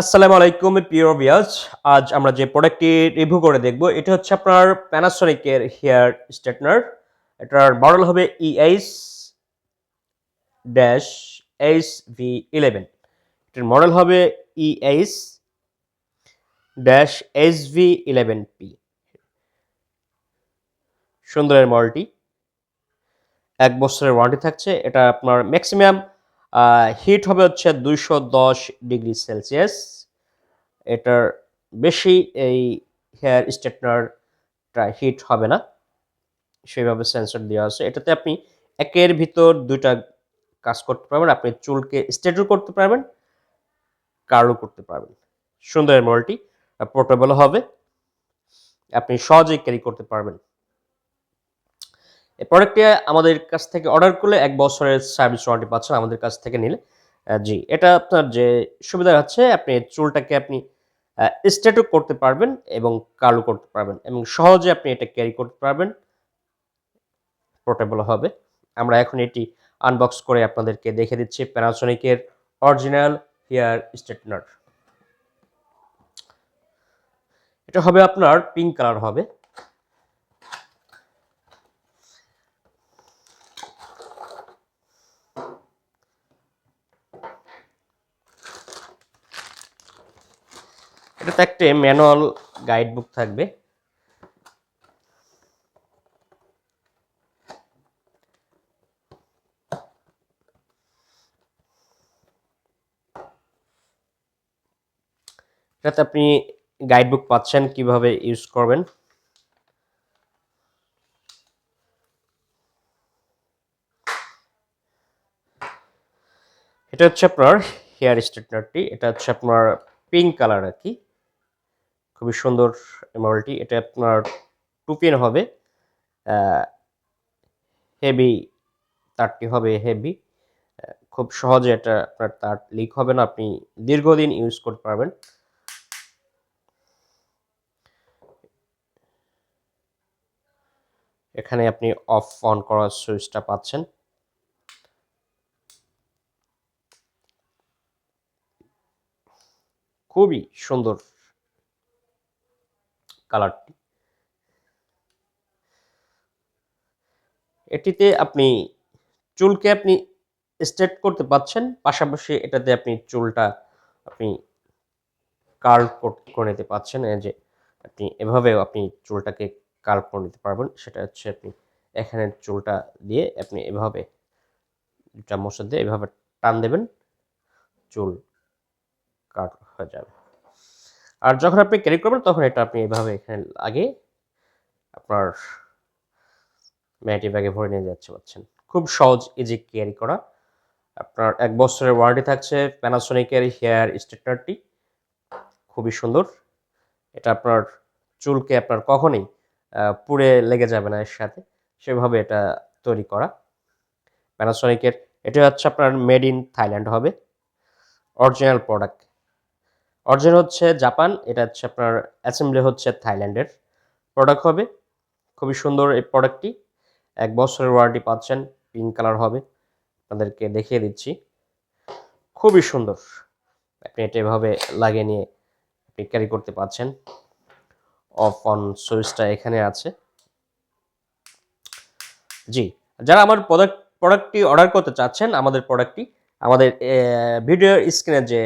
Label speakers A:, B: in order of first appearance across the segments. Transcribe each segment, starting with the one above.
A: আসসালামু আলাইকুম, প্রিয় ভিউয়ার্স আজ আমরা যে প্রোডাক্টটি রিভিউ করে দেখব, এটা হচ্ছে আপনার প্যানাসোনিকের হেয়ার স্ট্রেটনার এটার মডেল হবে EH dash H V eleven এটার মডেল হবে EH dash H V eleven P সুন্দরের মডেলটি এক বছরের ওয়ারেন্টি থাকছে, এটা আপনার ম্যাক্সিমাম হিট হবে হচ্ছে দুইশো দশ ডিগ্রি সেলসিয়াস। এটার বেশি এই হেয়ার স্ট্রেটনারটা হিট হবে না। সেইভাবে সেন্সর দেওয়া আছে। এটাতে আপনি একের ভিতর দুইটা কাজ করতে পারবেন। আপনি চুলকে স্ট্রেটও করতে পারবেন কার্লও করতে পারবেন। সুন্দর এই মডেলটি পোর্টেবল হবে। আপনি সহজেই ক্যারি করতে পারবেন। এই প্রোডাক্টটি আমাদের কাছ থেকে অর্ডার করলে এক বছরের সার্ভিস ওয়ারেন্টি পাচ্ছেন আমাদের কাছ থেকে নিলে। জি, এটা আপনার যে সুবিধা হচ্ছে, আপনি চুলটাকে আপনি স্ট্রেটও করতে পারবেন এবং কালো করতে পারবেন এবং সহজে আপনি এটা ক্যারি করতে পারবেন। পোর্টেবল হবে। আমরা এখন এটি আনবক্স করে আপনাদেরকে দেখে দিচ্ছি প্যানাসোনিকের অরিজিনাল হেয়ার স্ট্রেটনার এটা হবে আপনার পিঙ্ক কালার হবে। এটাতে একটা ম্যানুয়াল গাইড বুক থাকবে। এটাতে আপনি গাইড বুক পাচ্ছেন কীভাবে ইউজ করবেন। এটা হচ্ছে আপনার হেয়ার স্ট্রেটনারটি, এটা হচ্ছে আপনার পিঙ্ক কালার আর কি। খুবই সুন্দর মডেলটি এটা আপনার টু পিন হবে। হেভি তারটি হবে হেভি খুব সহজে এটা আপনার তার লিক হবে না। আপনি দীর্ঘদিন ইউজ করতে পারবেন। এখানে আপনি অফ অন করার সুইচটা পাচ্ছেন। খুবই সুন্দর কালারটি। এটিতে আপনি চুলকে আপনি স্ট্রেট করতে পাচ্ছেন, পাশাপাশি এটাতে আপনি চুলটা আপনি কার্ল করে নিতে পাচ্ছেন। যে আপনি এভাবেও আপনি চুলটাকে কার্ল করে নিতে পারবেন। সেটা হচ্ছে আপনি এখানে চুলটা দিয়ে আপনি এভাবে চামচের দিয়ে এভাবে টান দেবেন, চুল কাট হয়ে যাবে। আর যখন আপনি ক্যারি করবেন, তখন এটা আপনি এভাবে এখানে আগে আপনার ম্যাটি ব্যাগে ভরে নিয়ে যাচ্ছে, পাচ্ছেন। খুব সহজ ইজি ক্যারি করা। আপনার এক বছরের ওয়ারেন্টি থাকছে প্যানাসোনিকের হেয়ার স্ট্রেটনারটি খুবই সুন্দর। এটা আপনার চুলকে আপনার কখনোই পুড়ে লেগে যাবে না এর সাথে। সেভাবে এটা তৈরি করা। প্যানাসোনিকের এটা হচ্ছে আপনার মেড ইন থাইল্যান্ড হবে। অরিজিনাল প্রোডাক্ট অরিজিনাল হচ্ছে জাপান, এটা হচ্ছে আপনার অ্যাসেম্বলি হচ্ছে থাইল্যান্ডের প্রোডাক্ট হবে। খুবই সুন্দর এই প্রোডাক্টটি এক বছরের ওয়ারেন্টি পাচ্ছেন পিঙ্ক কালার হবে। আপনাদেরকে দেখিয়ে দিচ্ছি। খুবই সুন্দর। আপনি এটা এভাবে লাগিয়ে নিয়ে আপনি ক্যারি করতে পারছেন অফ অন সুইচটা এখানে আছে। জি, যারা আমার প্রোডাক্ট প্রোডাক্টটি অর্ডার করতে চাচ্ছেন, আমাদের প্রোডাক্টটি আমাদের ভিডিও স্ক্রিনে যে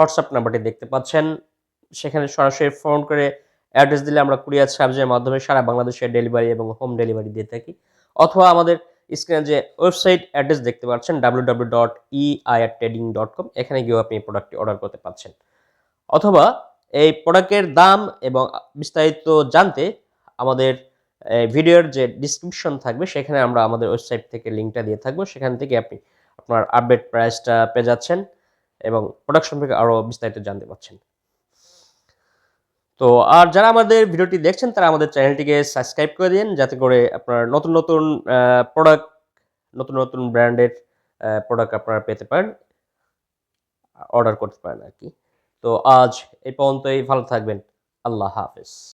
A: হোয়াটসঅ্যাপ নাম্বারটি দেখতে পাচ্ছেন। সেখানে সরাসরি ফোন করে অ্যাড্রেস দিলে আমরা কুরিয়ার সার্ভিসের মাধ্যমে সারা বাংলাদেশে ডেলিভারি এবং হোম ডেলিভারি দিয়ে থাকি। অথবা আমাদের স্ক্রিনে যে ওয়েবসাইট অ্যাড্রেস দেখতে পাচ্ছেন W W dot E IR trading dot com এখানে গিয়েও আপনি প্রোডাক্টটি অর্ডার করতে পারছেন অথবা এই প্রোডাক্টের দাম এবং বিস্তারিত জানতে আমাদের ভিডিওর যে ডিসক্রিপশন থাকবে, সেখানে আমরা আমাদের ওয়েবসাইট থেকে লিঙ্কটা দিয়ে থাকব। সেখান থেকে আপনি আপনার আপডেট প্রাইসটা পেয়ে যাচ্ছেন। এবং প্রোডাক্ট সম্পর্কে আরও বিস্তারিত জানতে পারছেন। তো আর যারা আমাদের ভিডিওটি দেখছেন, তারা আমাদের চ্যানেলটিকে সাবস্ক্রাইব করে দিন, যাতে করে আপনার নতুন নতুন প্রোডাক্ট নতুন নতুন ব্র্যান্ডের প্রোডাক্ট আপনারা পেতে পারেন অর্ডার করতে পারেন আর কি। তো আজ এই পর্যন্তই, ভালো থাকবেন, আল্লাহ হাফেজ।